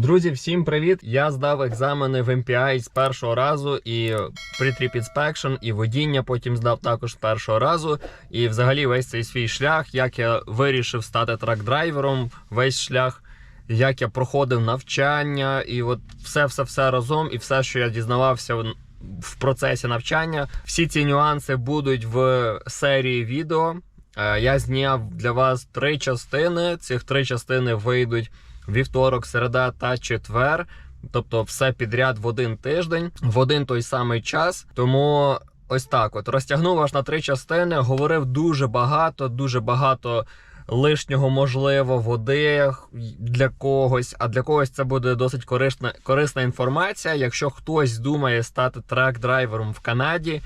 Друзі, всім привіт! Я здав екзамени в MPI з першого разу і pre-trip inspection, і водіння потім здав також з першого разу. І взагалі весь цей свій шлях, як я вирішив стати трак-драйвером, весь шлях, як я проходив навчання, і от все-все-все разом, і все, що я дізнавався в- процесі навчання. Всі ці нюанси будуть в серії відео. Е, Я зняв для вас три частини. Цих три частини вийдуть вівторок, середа та четвер. Тобто все підряд в один тиждень, в один той самий час. Тому ось так: от розтягнув аж на три частини, говорив дуже багато, дуже багато лишнього можливо води для когось. А для когось це буде досить корисна, корисна інформація. Якщо хтось думає стати трак-драйвером в Канаді,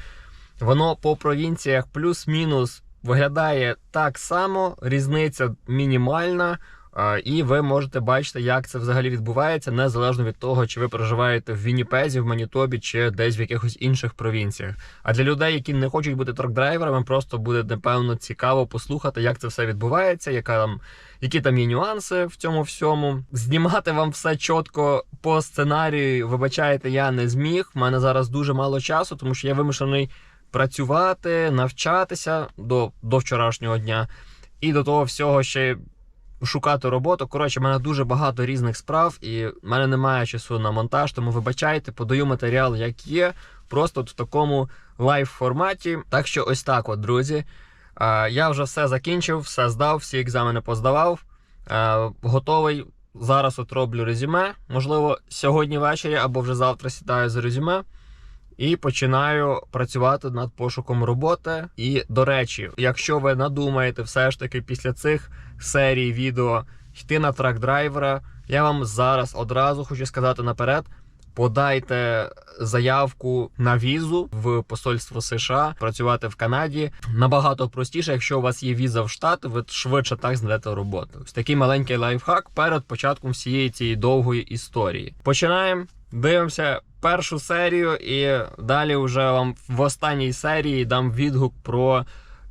воно по провінціях плюс-мінус виглядає так само, різниця мінімальна. І ви можете бачити, як це взагалі відбувається, незалежно від того, чи ви проживаєте в Вінніпезі, в Манітобі чи десь в якихось інших провінціях. А для людей, які не хочуть бути трак-драйверами, просто буде напевно цікаво послухати, як це все відбувається, яка там, які там є нюанси в цьому всьому. Знімати вам все чітко по сценарію. Вибачайте, я не зміг. У мене зараз дуже мало часу, тому що я вимушений працювати, навчатися до, до вчорашнього дня. І до того всього ще шукати роботу. Коротше, в мене дуже багато різних справ, і в мене немає часу на монтаж, тому вибачайте, подаю матеріал, як є, просто в такому лайв форматі. Так що ось так, от, друзі. Я вже все закінчив, все здав, всі екзамени поздавав. Готовий. Зараз от роблю резюме. Можливо, сьогодні ввечері або вже завтра сідаю за резюме. І починаю працювати над пошуком роботи. І до речі, якщо ви надумаєте все ж таки після цих серій відео йти на трак драйвера, я вам зараз одразу хочу сказати наперед. Подайте заявку на візу в посольство США, працювати в Канаді набагато простіше, якщо у вас є віза в Штати, ви швидше так знайдете роботу. Ось такий маленький лайфхак перед початком всієї цієї довгої історії. Починаємо. Дивимося першу серію, і далі вже вам в останній серії дам відгук про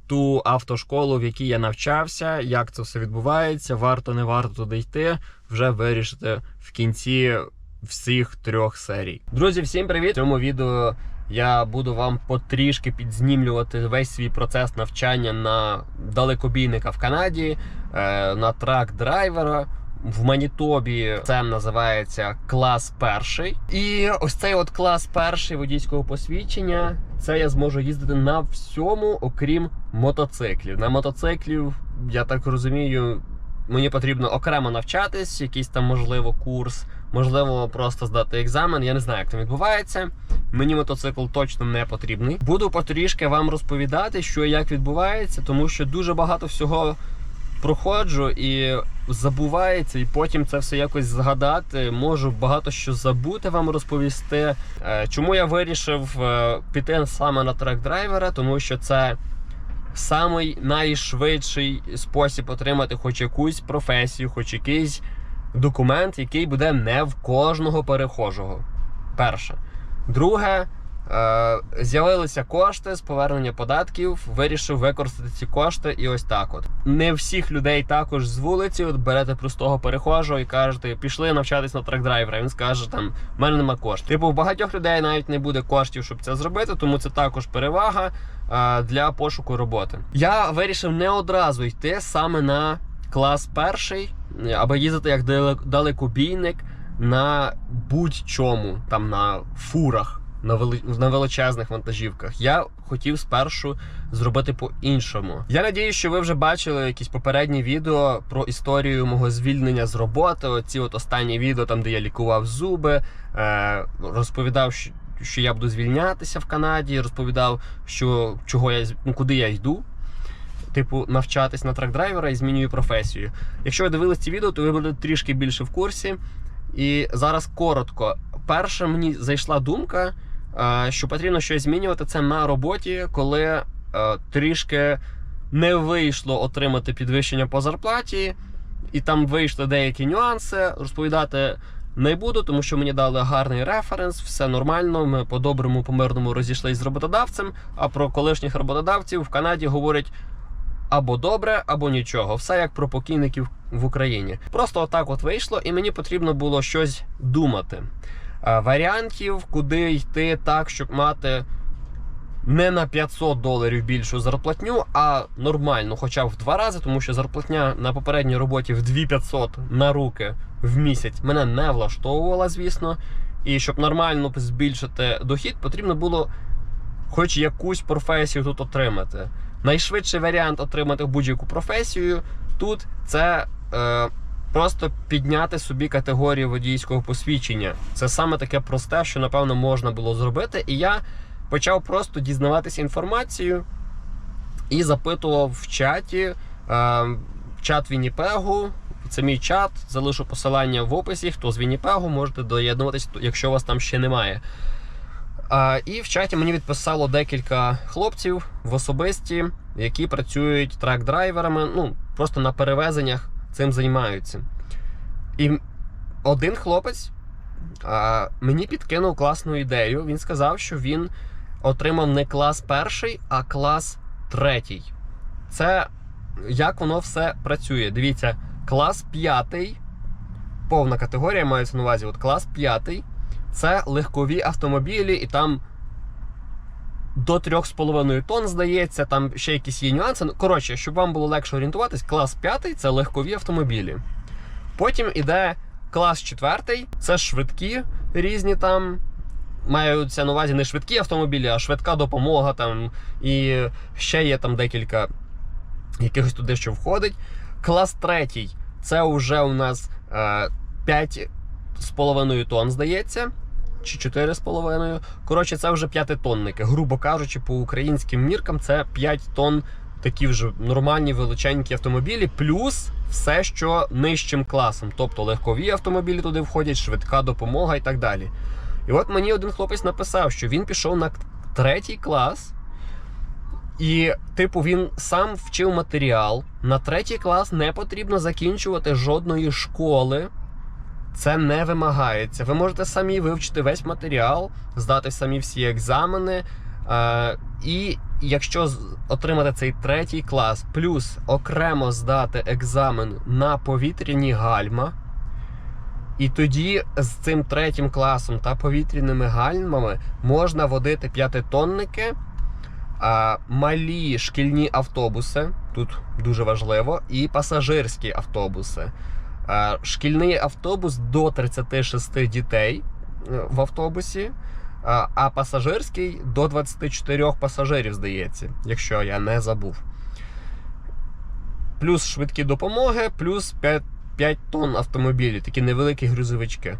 ту автошколу, в якій я навчався, як це все відбувається, варто не варто туди йти, вже вирішите в кінці всіх трьох серій. Друзі, всім привіт! В цьому відео я буду вам потрішки підзнімлювати весь свій процес навчання на далекобійника в Канаді, е, на трак драйвера. В Манітобі це називається клас перший. І ось цей от клас перший водійського посвідчення. Це я зможу їздити на всьому, окрім мотоциклів. На мотоциклів, я так розумію, мені потрібно окремо навчатись, якийсь там можливо курс, можливо, просто здати екзамен. Я не знаю, як там відбувається. Мені мотоцикл точно не потрібний. Буду потрішки вам розповідати, що і як відбувається, тому що дуже багато всього проходжу і забувається, і потім це все якось згадати. Можу багато що забути вам розповісти. Е, Чому я вирішив е, піти саме на трек драйвера? Тому що це самий найшвидший спосіб отримати хоч якусь професію, хоч якийсь документ, який буде не в кожного перехожого. Перше. Друге, з'явилися кошти з повернення податків. Вирішив використати ці кошти, і ось так. От не всіх людей також з вулиці. От берете простого перехожого і кажете, пішли навчатись на трак-драйвера. Він скаже, там в мене нема коштів. Типу, у багатьох людей навіть не буде коштів, щоб це зробити, тому це також перевага е, для пошуку роботи. Я вирішив не одразу йти саме на клас перший, аби їздити як далекобійник на будь-чому, там на фурах, на, вели... на величезних вантажівках. Я хотів спершу зробити по-іншому. Я надію, що ви вже бачили якісь попередні відео про історію мого звільнення з роботи. Оці от останні відео, там де я лікував зуби, е... розповідав, що. Що я буду звільнятися в Канаді, розповідав, що чого я ну, куди я йду. Типу, навчатись на трак-драйвера і змінюю професію. Якщо ви дивились ці відео, то ви будете трішки більше в курсі. І зараз коротко. Перше мені зайшла думка, що потрібно щось змінювати це на роботі, коли е, трішки не вийшло отримати підвищення по зарплаті, і там вийшли деякі нюанси. Розповідати не буду, тому що мені дали гарний референс, все нормально. Ми по-доброму, по-мирному розійшлися з роботодавцем. А про колишніх роботодавців в Канаді говорять або добре, або нічого. Все як про покійників в Україні. Просто отак от вийшло, і мені потрібно було щось думати. Е, Варіантів, куди йти так, щоб мати не на 500 доларів більшу зарплатню, а нормально, хоча б в два рази, тому що зарплатня на попередній роботі в 2500 на руки в місяць мене не влаштовувала, звісно. І щоб нормально збільшити дохід, потрібно було хоч якусь професію тут отримати. Найшвидший варіант отримати будь-яку професію тут це е, просто підняти собі категорію водійського посвідчення. Це саме таке просте, що напевно можна було зробити. І я почав просто дізнаватися інформацію і запитував в чаті, е, чат Вінніпегу. Це мій чат, залишу посилання в описі. Хто з Вінніпегу, можете доєднуватись, якщо вас там ще немає. А, і в чаті мені відписало декілька хлопців в особисті, які працюють трак-драйверами, ну, просто на перевезеннях цим займаються. І один хлопець а, мені підкинув класну ідею. Він сказав, що він отримав не клас перший, а клас третій. Це як воно все працює. Дивіться, клас п'ятий, повна категорія мається на увазі. От клас п'ятий це легкові автомобілі, і там до 3,5 тонн, здається, там ще якісь є нюанси. Ну, Коротше, щоб вам було легше орієнтуватись, клас 5 це легкові автомобілі. Потім іде клас 4, це швидкі різні там. Маються на увазі не швидкі автомобілі, а швидка допомога там. І ще є там декілька якихось туди, що входить. Клас 3 це вже у нас е, 5,5 тонн, здається чи 4,5. Коротше, це вже п'ятитонники. Грубо кажучи, по українським міркам це 5 тонн такі вже нормальні величенькі автомобілі, плюс все, що нижчим класом. Тобто легкові автомобілі туди входять, швидка допомога і так далі. І от мені один хлопець написав, що він пішов на третій клас. І, типу, він сам вчив матеріал. На третій клас не потрібно закінчувати жодної школи. Це не вимагається. Ви можете самі вивчити весь матеріал, здати самі всі екзамени. Е, і якщо отримати цей третій клас, плюс окремо здати екзамен на повітряні гальма, і тоді з цим третім класом та повітряними гальмами можна водити п'ятитонники, е, малі шкільні автобуси, тут дуже важливо, і пасажирські автобуси. Е, Шкільний автобус до 36 дітей е, в автобусі, е, а пасажирський до 24 пасажирів, здається, якщо я не забув. Плюс швидкі допомоги, плюс 5, 5 тонн автомобілів, такі невеликі грузовички.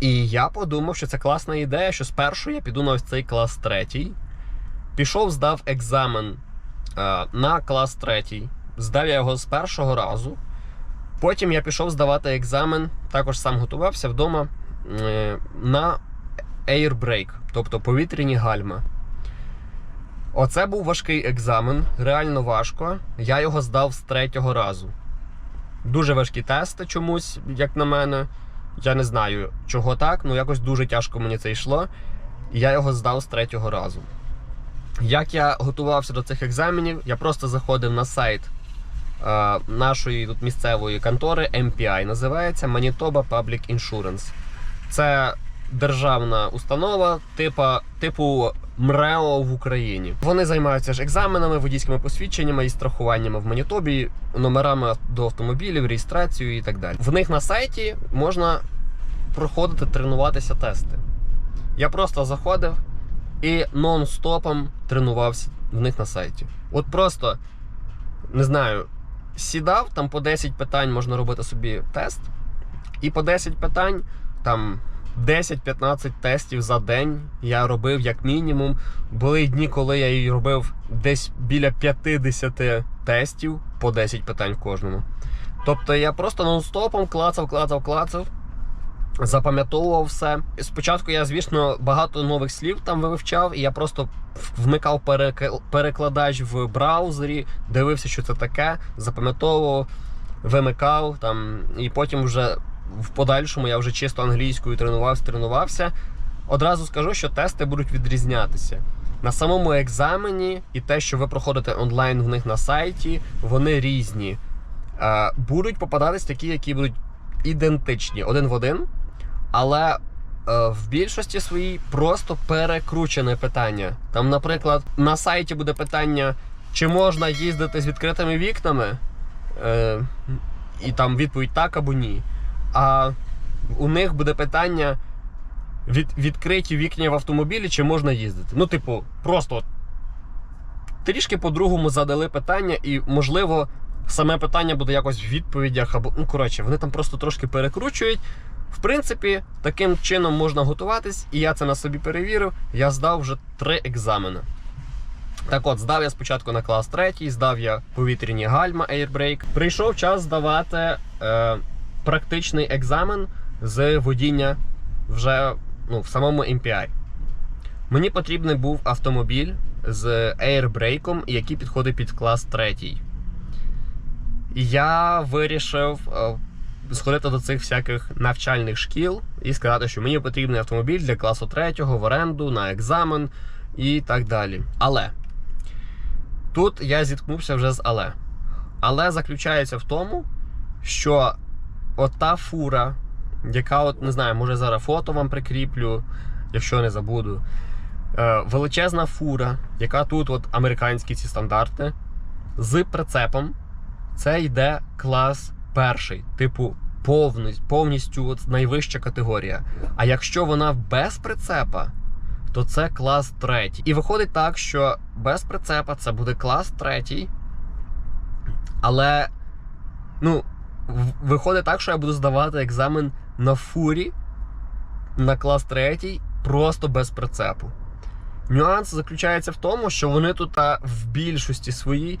І я подумав, що це класна ідея, що спершу я піду на ось цей клас третій. Пішов, здав екзамен на клас третій. Здав я його з першого разу. Потім я пішов здавати екзамен, також сам готувався вдома е, на Air Brake, тобто повітряні гальма. Оце був важкий екзамен, реально важко. Я його здав з третього разу. Дуже важкі тести чомусь, як на мене. Я не знаю, чого так, ну якось дуже тяжко мені це йшло. І я його здав з третього разу. Як я готувався до цих екзаменів, я просто заходив на сайт нашої тут місцевої контори MPI, називається Manitoba Public Insurance. Це державна установа типу, типу МРЕО в Україні. Вони займаються ж екзаменами, водійськими посвідченнями і страхуваннями в Манітобі, номерами до автомобілів, реєстрацією і так далі. В них на сайті можна проходити, тренуватися тести. Я просто заходив і нон-стопом тренувався в них на сайті. От просто не знаю, сідав, там по 10 питань можна робити собі тест. І по 10 питань, там 10-15 тестів за день я робив як мінімум. Були дні, коли я її робив десь біля 50 тестів по 10 питань в кожному. Тобто я просто нон-стопом клацав, клацав, клацав. Запам'ятовував все. Спочатку я, звісно, багато нових слів там вивчав, і я просто вмикав перекладач в браузері, дивився, що це таке, запам'ятовував, вимикав там, і потім вже в подальшому я вже чисто англійською тренувався, тренувався. Одразу скажу, що тести будуть відрізнятися. На самому екзамені і те, що ви проходите онлайн в них на сайті, вони різні. Е, будуть попадатись такі, які будуть ідентичні один в один, але е, в більшості своїй просто перекручене питання. Там, наприклад, на сайті буде питання, чи можна їздити з відкритими вікнами, е, і там відповідь так або ні. А у них буде питання. Від, відкриті вікня в автомобілі, чи можна їздити. Ну, типу, просто трішки по-другому задали питання, і, можливо, саме питання буде якось в відповідях, або, ну, коротше, вони там просто трошки перекручують. В принципі, таким чином можна готуватись, і я це на собі перевірив. Я здав вже три екзамени. Так от, здав я спочатку на клас 3, здав я повітряні гальма Airbrake. Прийшов час здавати е, практичний екзамен з водіння вже ну, в самому MPI. Мені потрібний був автомобіль з Airbrake, який підходить під клас 3. І я вирішив е, сходити до цих всяких навчальних шкіл і сказати, що мені потрібний автомобіль для класу 3 в оренду, на екзамен і так далі. Але тут я зіткнувся вже з але. Але заключається в тому, що ота фура, яка, от не знаю, може зараз фото вам прикріплю, якщо не забуду. Е, величезна фура, яка тут от американські ці стандарти, з прицепом. Це йде клас перший, типу повністю, повністю от найвища категорія. А якщо вона без прицепа, то це клас третій. І виходить так, що без прицепа це буде клас третій. Але, ну, виходить так, що я буду здавати екзамен на фурі на клас третій, просто без прицепу. Нюанс заключається в тому, що вони тут в більшості своїй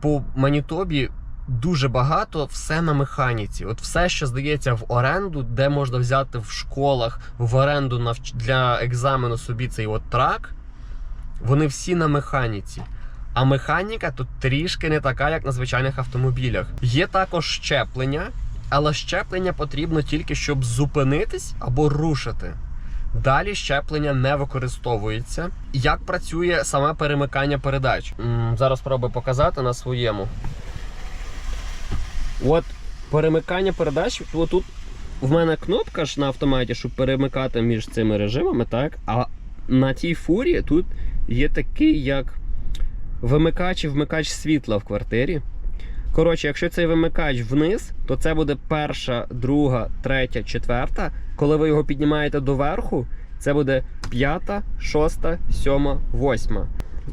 по Манітобі дуже багато все на механіці. От все, що здається в оренду, де можна взяти в школах в оренду для екзамену собі цей от трак, вони всі на механіці. А механіка тут трішки не така, як на звичайних автомобілях. Є також щеплення, але щеплення потрібно тільки, щоб зупинитись або рушити. Далі щеплення не використовується. Як працює саме перемикання передач? Зараз спробую показати на своєму. От перемикання передач. Тут в мене кнопка ж на автоматі, щоб перемикати між цими режимами, так? А на тій фурі тут є такий, як вимикач і вмикач світла в квартирі. Коротше, якщо цей вимикач вниз, то це буде перша, друга, третя, четверта. Коли ви його піднімаєте доверху, це буде п'ята, шоста, сьома, восьма.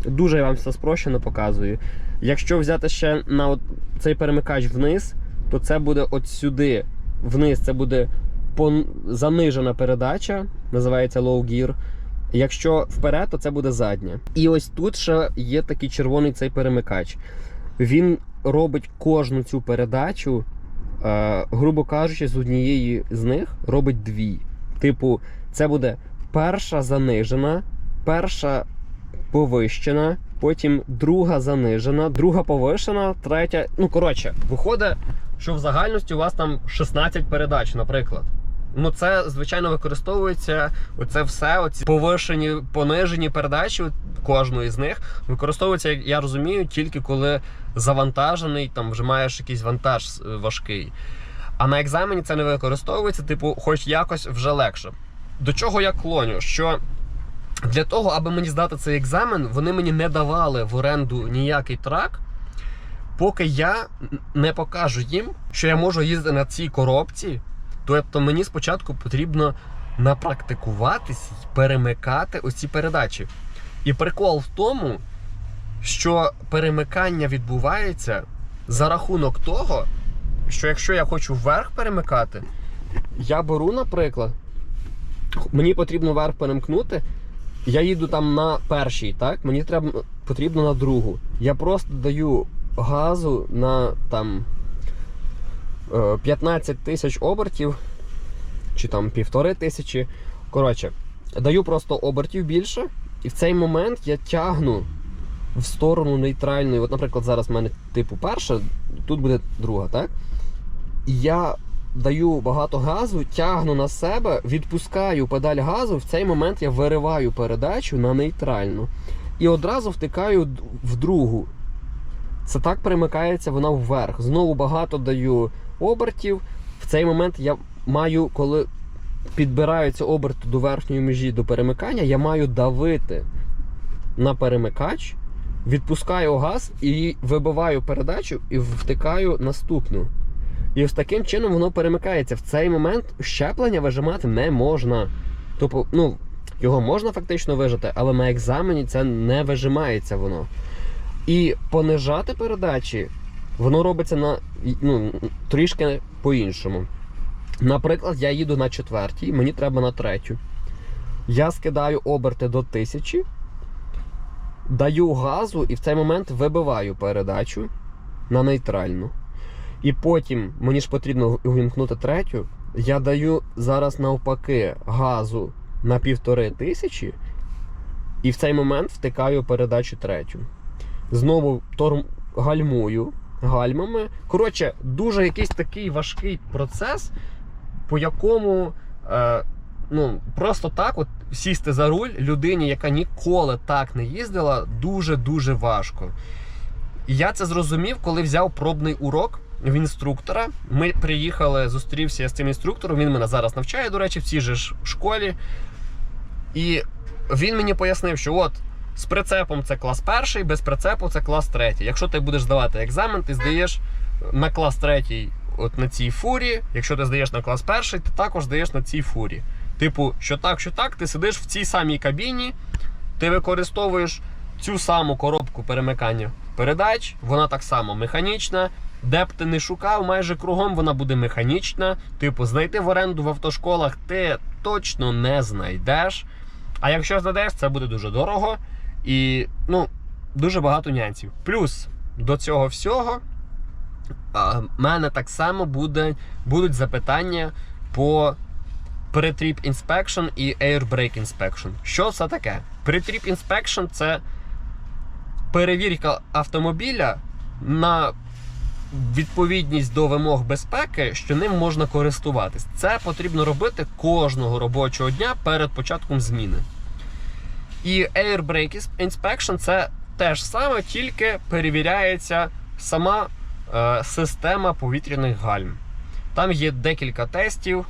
Дуже я вам все спрощено показую. Якщо взяти ще на от цей перемикач вниз, то це буде от сюди. Вниз це буде пон- занижена передача, називається low gear. Якщо вперед, то це буде задня. І ось тут ще є такий червоний цей перемикач. Він робить кожну цю передачу, е, грубо кажучи, з однієї з них робить дві. Типу, це буде перша занижена, перша повищена, потім друга занижена, друга повишена, третя. Ну, коротше, виходить, що в загальності у вас там 16 передач, наприклад. Ну, це, звичайно, використовується оце все, оці повишені, понижені передачі кожної з них використовується, як я розумію, тільки коли завантажений, там вже маєш якийсь вантаж е, важкий. А на екзамені це не використовується, типу, хоч якось вже легше. До чого я клоню? Що для того, аби мені здати цей екзамен, вони мені не давали в оренду ніякий трак, поки я не покажу їм, що я можу їздити на цій коробці. Тобто мені спочатку потрібно напрактикуватись і перемикати оці передачі. І прикол в тому, що перемикання відбувається за рахунок того, що якщо я хочу вверх перемикати, я беру, наприклад, мені потрібно вверх перемкнути, я їду там на перший, так? Мені треба, потрібно на другу. Я просто даю газу на там е, 15 тисяч обертів, чи там півтори тисячі. Коротше, даю просто обертів більше, і в цей момент я тягну в сторону нейтральної. От, наприклад, зараз в мене типу перша, тут буде друга, так? І я даю багато газу, тягну на себе, відпускаю педаль газу. В цей момент я вириваю передачу на нейтральну і одразу втикаю в другу. Це так перемикається вона вверх. Знову багато даю обертів. В цей момент я маю, коли підбираються оберти до верхньої межі до перемикання, я маю давити на перемикач, відпускаю газ і вибиваю передачу і втикаю наступну. І ось таким чином воно перемикається. В цей момент щеплення вижимати не можна. Тобто, ну, його можна фактично вижити, але на екзамені це не вижимається воно. І понижати передачі, воно робиться на ну, трішки по-іншому. Наприклад, я їду на четвертій, мені треба на третю. Я скидаю оберти до тисячі, даю газу і в цей момент вибиваю передачу на нейтральну. І потім мені ж потрібно увімкнути третю. Я даю зараз навпаки газу на півтори тисячі, і в цей момент втикаю передачу третю. Знову торм... гальмую гальмами. Коротше, дуже якийсь такий важкий процес, по якому е, ну, просто так от сісти за руль людині, яка ніколи так не їздила, дуже-дуже важко. Я це зрозумів, коли взяв пробний урок в інструктора. Ми приїхали, зустрівся я з цим інструктором. Він мене зараз навчає, до речі, в цій же ж школі. І він мені пояснив, що от з прицепом це клас перший, без прицепу це клас третій. Якщо ти будеш здавати екзамен, ти здаєш на клас третій от на цій фурі. Якщо ти здаєш на клас перший, ти також здаєш на цій фурі. Типу, що так, що так, ти сидиш в цій самій кабіні, ти використовуєш цю саму коробку перемикання передач, вона так само механічна. Де б ти не шукав, майже кругом вона буде механічна. Типу, знайти в оренду в автошколах ти точно не знайдеш. А якщо знайдеш, це буде дуже дорого і ну, дуже багато нюансів. Плюс до цього всього в мене так само буде, будуть запитання по Pre-Trip Inspection і Air Brake Inspection. Що це таке? Pre-Trip Inspection це перевірка автомобіля на відповідність до вимог безпеки, що ним можна користуватись. Це потрібно робити кожного робочого дня перед початком зміни. І Air Brake Inspection це теж саме, тільки перевіряється сама е, система повітряних гальм. Там є декілька тестів.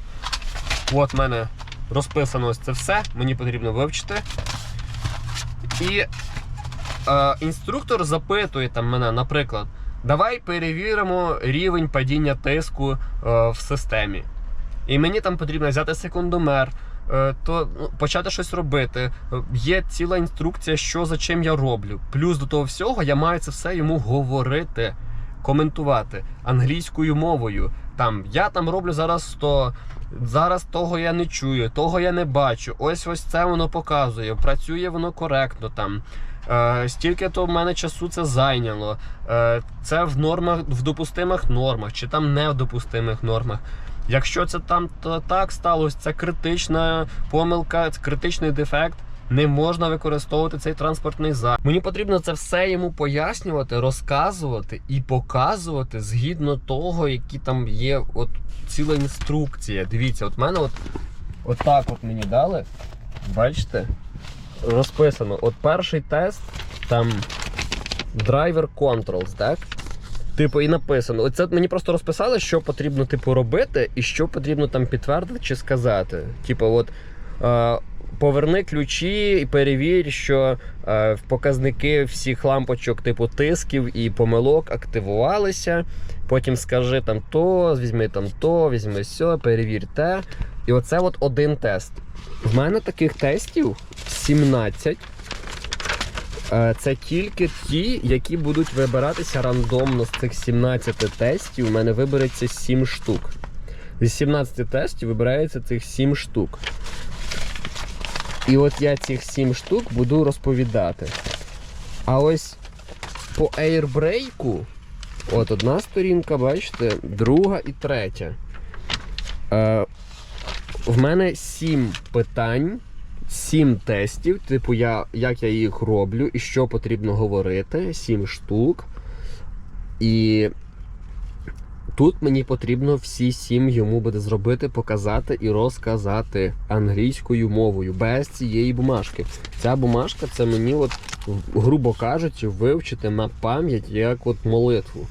От в мене розписано ось це все, мені потрібно вивчити. І е, інструктор запитує там мене, наприклад, давай перевіримо рівень падіння тиску е, в системі. І мені там потрібно взяти секундомер, е, то ну, почати щось робити. Є ціла інструкція, що за чим я роблю. Плюс до того всього я маю це все йому говорити, коментувати англійською мовою. Там я там роблю зараз то. Зараз того я не чую, того я не бачу. Ось ось це воно показує. Працює воно коректно там. Е, стільки то в мене часу це зайняло. Е, це в нормах, в допустимих нормах, чи там не в допустимих нормах. Якщо це там то так сталося, це критична помилка, це критичний дефект. Не можна використовувати цей транспортний засіб. Мені потрібно це все йому пояснювати, розказувати і показувати згідно того, які там є от ціла інструкція. Дивіться, от мене от, от так от мені дали. Бачите? Розписано. От перший тест, там Driver Controls, так? Типу, і написано. Оце мені просто розписали, що потрібно типу, робити, і що потрібно там підтвердити чи сказати. Типу, от. Е, Поверни ключі і перевір, що е, показники всіх лампочок, типу тисків і помилок активувалися. Потім скажи там то, візьми там то, візьми сьо, перевір те. І оце от один тест. В мене таких тестів 17. Е, Це тільки ті, які будуть вибиратися рандомно з цих 17 тестів. У мене вибереться 7 штук. З 17 тестів вибирається цих 7 штук. І от я цих 7 штук буду розповідати. А ось по Airbrake, от одна сторінка, бачите, друга і третя. Е, в мене 7 питань, 7 тестів, типу, я, як я їх роблю і що потрібно говорити. 7 штук. І Тут мені потрібно всі сім йому буде зробити, показати і розказати англійською мовою без цієї бумажки. Ця бумажка це мені, от, грубо кажучи, вивчити на пам'ять як от молитву.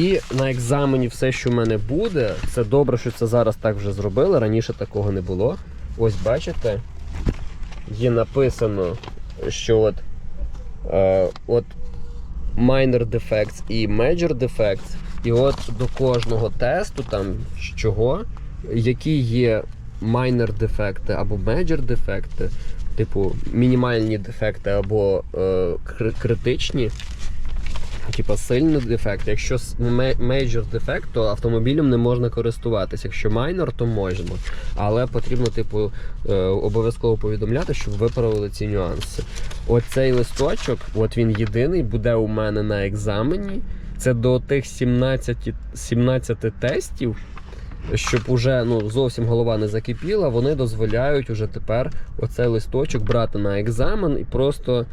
І на екзамені все, що в мене буде, це добре, що це зараз так вже зробили. Раніше такого не було. Ось бачите, є написано, що от, е, от minor defects і major defects. І от до кожного тесту, там чого, які є minor дефекти або major дефекти, типу мінімальні дефекти або е, критичні. Типа сильний дефект. Якщо с- ме- major дефект, то автомобілем не можна користуватися. Якщо minor, то можна. Але потрібно, типу, е, обов'язково повідомляти, щоб виправили ці нюанси. Оцей листочок, от він єдиний, буде у мене на екзамені. Це до тих 17, 17 тестів, щоб уже ну, зовсім голова не закипіла, вони дозволяють уже тепер оцей листочок брати на екзамен і просто.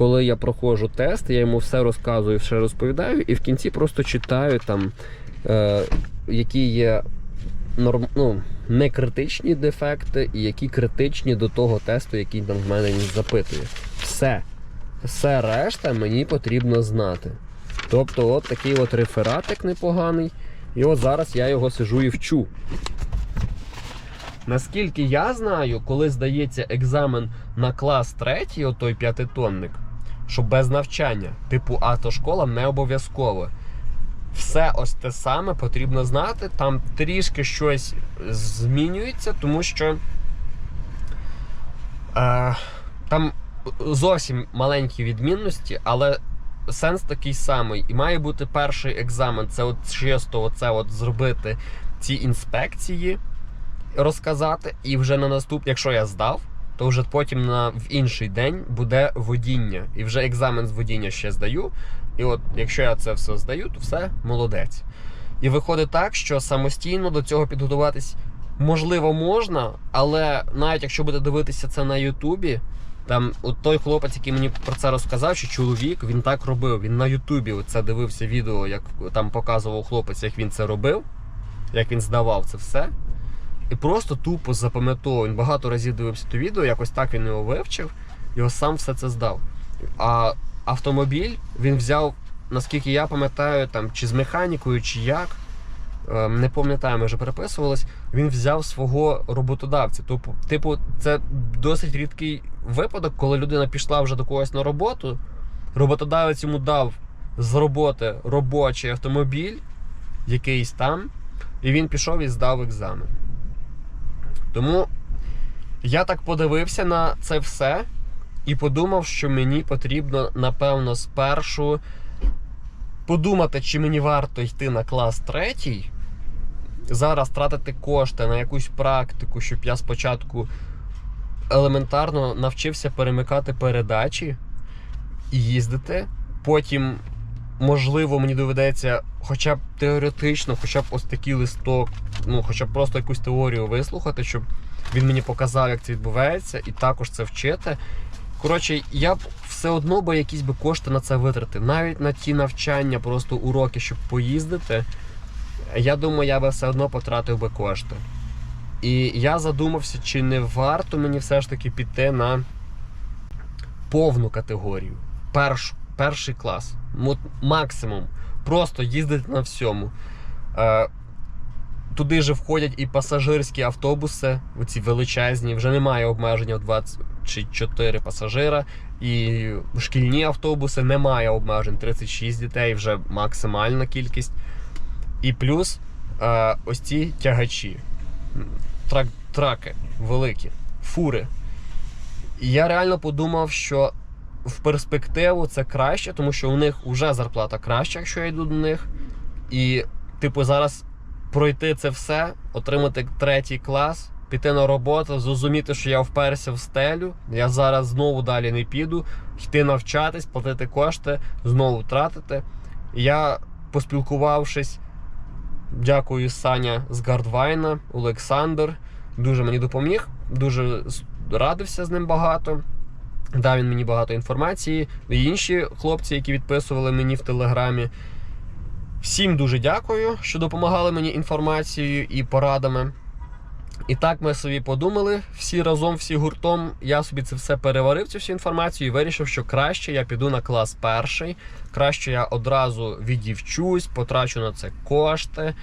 Коли я проходжу тест, я йому все розказую, все розповідаю, і в кінці просто читаю там, е, які є норм, ну, не критичні дефекти, і які критичні до того тесту, який там в мене він запитує. Все. Все решта мені потрібно знати. Тобто, от такий от рефератик непоганий. І от зараз я його сижу і вчу. Наскільки я знаю, коли здається екзамен на клас третій, отой п'ятитонник, що без навчання, типу автошкола не обов'язково. Все ось те саме потрібно знати. Там трішки щось змінюється, тому що е, там зовсім маленькі відмінності, але сенс такий самий. І має бути перший екзамен. Це от чисто оце от зробити ці інспекції, розказати, і вже на наступ, якщо я здав, то вже потім на в інший день буде водіння. І вже екзамен з водіння ще здаю. І от якщо я це все здаю, то все молодець. І виходить так, що самостійно до цього підготуватись можливо можна, але навіть якщо буде дивитися це на Ютубі, там от той хлопець, який мені про це розказав, що чоловік він так робив. Він на Ютубі це дивився відео, як там показував хлопець, як він це робив, як він здавав це все. І просто тупо запам'ятовував. Він багато разів дивився то відео, якось так він його вивчив, і сам все це здав. А автомобіль він взяв, наскільки я пам'ятаю, там чи з механікою, чи як. е, Не пам'ятаю, ми вже переписувались. Він взяв свого роботодавця. Тобто, типу, це досить рідкий випадок, коли людина пішла вже до когось на роботу. Роботодавець йому дав з роботи робочий автомобіль, якийсь там, і він пішов і здав екзамен. Тому я так подивився на це все і подумав, що мені потрібно, напевно, спершу подумати, чи мені варто йти на клас третій, зараз тратити кошти на якусь практику, щоб я спочатку елементарно навчився перемикати передачі і їздити. Потім, можливо, мені доведеться хоча б теоретично, хоча б ось такий листок, ну, хоча б просто якусь теорію вислухати, щоб він мені показав, як це відбувається, і також це вчити. Коротше, я б все одно би якісь би кошти на це витратив. Навіть на ті навчання, просто уроки, щоб поїздити. Я думаю, я би все одно потратив би кошти. І я задумався, чи не варто мені все ж таки піти на повну категорію. Перш, перший клас. От максимум. Просто їздити на всьому. Е, туди же входять і пасажирські автобуси, оці величезні, вже немає обмеження в 24 пасажира. І шкільні автобуси немає обмежень 36 дітей, вже максимальна кількість. І плюс е, ось ці тягачі, трак, траки великі, фури. І я реально подумав, що в перспективу це краще, тому що у них вже зарплата краща, якщо я йду до них. І, типу, зараз пройти це все, отримати третій клас, піти на роботу, зрозуміти, що я вперся в стелю. Я зараз знову далі не піду, йти навчатись, платити кошти, знову тратити. Я, поспілкувавшись, дякую Саня з Гардвайна, Олександр. Дуже мені допоміг, дуже радився з ним багато. Дав він мені багато інформації. І інші хлопці, які відписували мені в телеграмі. Всім дуже дякую, що допомагали мені інформацією і порадами. І так ми собі подумали, всі разом, всі гуртом. Я собі це все переварив, цю всю інформацію, і вирішив, що краще я піду на клас перший, краще я одразу відівчусь, потрачу на це кошти,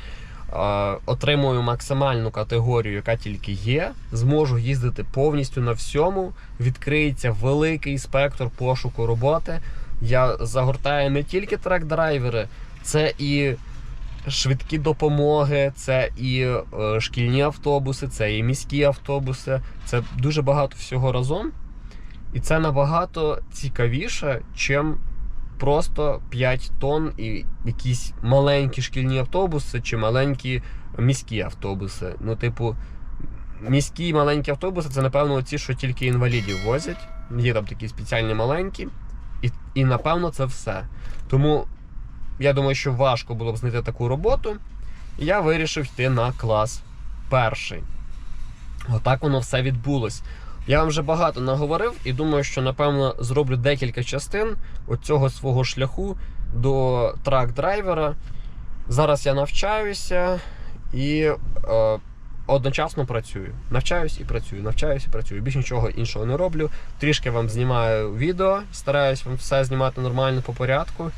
отримую максимальну категорію, яка тільки є. Зможу їздити повністю на всьому. Відкриється великий спектр пошуку роботи. Я загортаю не тільки трек-драйвери, це і швидкі допомоги, це і е, шкільні автобуси, це і міські автобуси. Це дуже багато всього разом. І це набагато цікавіше, чим просто 5 тонн і якісь маленькі шкільні автобуси чи маленькі міські автобуси. Ну, типу, міські маленькі автобуси це, напевно, ті, що тільки інвалідів возять. Є там такі спеціальні маленькі. І, і напевно це все. Тому я думаю, що важко було б знайти таку роботу. І я вирішив йти на клас перший. Отак воно все відбулось. Я вам вже багато наговорив і думаю, що напевно зроблю декілька частин оцього свого шляху до трак-драйвера. Зараз я навчаюся і е, одночасно працюю. Навчаюсь і працюю, навчаюсь і працюю. Більш нічого іншого не роблю. Трішки вам знімаю відео, стараюсь вам все знімати нормально по порядку.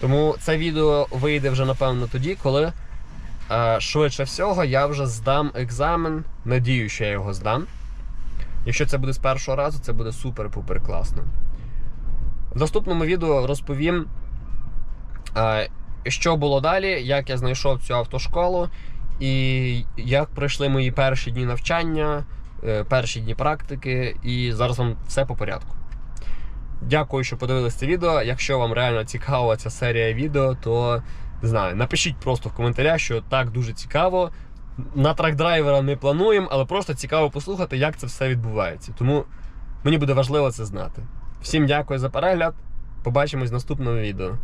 Тому це відео вийде вже напевно тоді, коли е, швидше всього я вже здам екзамен. Надію, що я його здам. Якщо це буде з першого разу, це буде супер-пупер класно. В наступному відео розповім, е, що було далі, як я знайшов цю автошколу і як пройшли мої перші дні навчання, е, перші дні практики, і зараз вам все по порядку. Дякую, що подивилися це відео. Якщо вам реально цікава ця серія відео, то не знаю, напишіть просто в коментарях, що так дуже цікаво. На трак-драйвера не плануємо, але просто цікаво послухати, як це все відбувається. Тому мені буде важливо це знати. Всім дякую за перегляд. Побачимось в наступному відео.